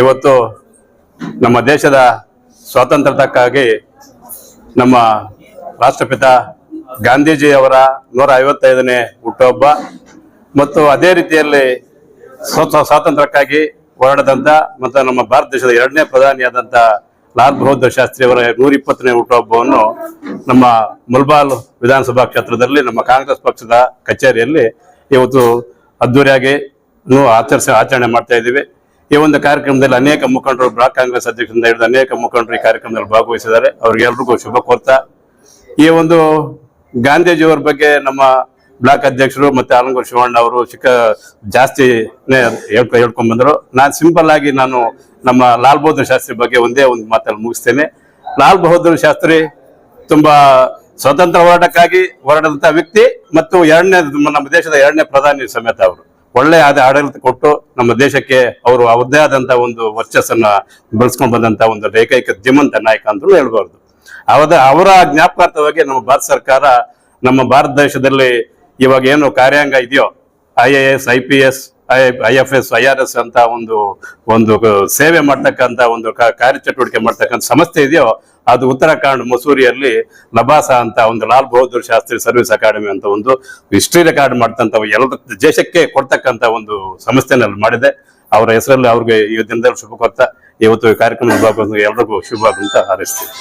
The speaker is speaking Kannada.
ಇವತ್ತು ನಮ್ಮ ದೇಶದ ಸ್ವಾತಂತ್ರ್ಯಕ್ಕಾಗಿ ನಮ್ಮ ರಾಷ್ಟ್ರಪಿತ ಗಾಂಧೀಜಿಯವರ ನೂರ ಐವತ್ತೈದನೇ ಹುಟ್ಟುಹಬ್ಬ ಮತ್ತು ಅದೇ ರೀತಿಯಲ್ಲಿ ಸ್ವತಃ ಸ್ವಾತಂತ್ರ್ಯಕ್ಕಾಗಿ ಹೋರಾಡಿದಂಥ ಮತ್ತು ನಮ್ಮ ಭಾರತ ದೇಶದ ಎರಡನೇ ಪ್ರಧಾನಿಯಾದಂಥ ಲಾಲ್ ಬಹದ್ದೂರ್ ಶಾಸ್ತ್ರಿ ಅವರ ನೂರ ಇಪ್ಪತ್ತನೇ ಹುಟ್ಟುಹಬ್ಬವನ್ನು ನಮ್ಮ ಮುಲ್ಬಾಲ್ ವಿಧಾನಸಭಾ ಕ್ಷೇತ್ರದಲ್ಲಿ, ನಮ್ಮ ಕಾಂಗ್ರೆಸ್ ಪಕ್ಷದ ಕಚೇರಿಯಲ್ಲಿ ಇವತ್ತು ಅದ್ದೂರಿಯಾಗಿ ಆಚರಿಸ ಆಚರಣೆ ಮಾಡ್ತಾ ಇದ್ದೀವಿ. ಈ ಒಂದು ಕಾರ್ಯಕ್ರಮದಲ್ಲಿ ಅನೇಕ ಮುಖಂಡರು ಬ್ಲಾಕ್ ಕಾಂಗ್ರೆಸ್ ಅಧ್ಯಕ್ಷರಿಂದ ಹಿಡಿದು ಅನೇಕ ಮುಖಂಡರು ಈ ಕಾರ್ಯಕ್ರಮದಲ್ಲಿ ಭಾಗವಹಿಸಿದ್ದಾರೆ. ಅವ್ರಿಗೆಲ್ರಿಗೂ ಶುಭ ಕೋರ್ತಾ. ಈ ಒಂದು ಗಾಂಧೀಜಿಯವರ ಬಗ್ಗೆ ನಮ್ಮ ಬ್ಲಾಕ್ ಅಧ್ಯಕ್ಷರು ಮತ್ತೆ ಆಲಂಗೂರು ಶಿವಣ್ಣ ಅವರು ಚಿಕ್ಕ ಜಾಸ್ತಿ ಹೇಳ್ಕೊ ಹೇಳ್ಕೊಂಡ್ ಬಂದರು ನಾನು ಸಿಂಪಲ್ ಆಗಿ ನಾನು ನಮ್ಮ ಲಾಲ್ ಬಹದ್ದೂರ್ ಶಾಸ್ತ್ರಿ ಬಗ್ಗೆ ಒಂದೇ ಒಂದು ಮಾತಲ್ಲಿ ಮುಗಿಸ್ತೇನೆ. ಲಾಲ್ ಬಹದ್ದೂರ್ ಶಾಸ್ತ್ರಿ ತುಂಬಾ ಸ್ವತಂತ್ರ ಹೋರಾಟಕ್ಕಾಗಿ ಹೋರಾಡಿದಂತ ವ್ಯಕ್ತಿ ಮತ್ತು ಎರಡನೇ ನಮ್ಮ ದೇಶದ ಎರಡನೇ ಪ್ರಧಾನಿ ಸಮೇತ ಅವರು. ಒಳ್ಳೆ ಆದ ಆಡಳಿತ ಕೊಟ್ಟು ನಮ್ಮ ದೇಶಕ್ಕೆ ಅವರು ಅವ್ರದ್ದೇ ಆದಂತ ಒಂದು ವರ್ಚಸ್ಸನ್ನ ಬೆಳೆಸ್ಕೊಂಡು ಬಂದಂತ ಒಂದು ಏಕೈಕ ಧೀಮಂತ ನಾಯಕ ಅಂತಲೂ ಹೇಳ್ಬಾರ್ದು. ಅವರ ಅವರ ಜ್ಞಾಪಕಾರ್ಥವಾಗಿ ನಮ್ಮ ಭಾರತ ಸರ್ಕಾರ ನಮ್ಮ ಭಾರತ ದೇಶದಲ್ಲಿ ಇವಾಗ ಏನು ಕಾರ್ಯಾಂಗ ಇದೆಯೋ I A S I P S I F S I R S ಅಂತ ಒಂದು ಒಂದು ಸೇವೆ ಮಾಡ್ತಕ್ಕಂಥ ಒಂದು ಕಾರ್ಯಚಟುವಟಿಕೆ ಮಾಡ್ತಕ್ಕಂಥ ಸಂಸ್ಥೆ ಇದೆಯೋ, ಅದು ಉತ್ತರಾಖಂಡ್, ಮಸೂರಿಯಲ್ಲಿ ಲಬಾಸ ಅಂತ ಒಂದು ಲಾಲ್ ಬಹದ್ದೂರ್ ಶಾಸ್ತ್ರಿ ಸರ್ವಿಸ್ ಅಕಾಡೆಮಿ ಅಂತ ಒಂದು ಹಿಸ್ಟ್ರಿ ರೆಕಾರ್ಡ್ ಮಾಡ್ತಂತ ಎಲ್ಲ ದೇಶಕ್ಕೆ ಕೊಡ್ತಕ್ಕಂಥ ಒಂದು ಸಂಸ್ಥೆನಲ್ಲಿ ಮಾಡಿದೆ. ಅವರ ಹೆಸರಲ್ಲಿ ಅವ್ರಿಗೆ ಈ ದಿನದಲ್ಲಿ ಶುಭ ಕೊಡ್ತಾ, ಇವತ್ತು ಕಾರ್ಯಕ್ರಮ ಭಾಗವಹಿಸಿದ ಎಲ್ರಿಗೂ ಶುಭ ಅಂತ ಹಾರೈಸ್ತೀವಿ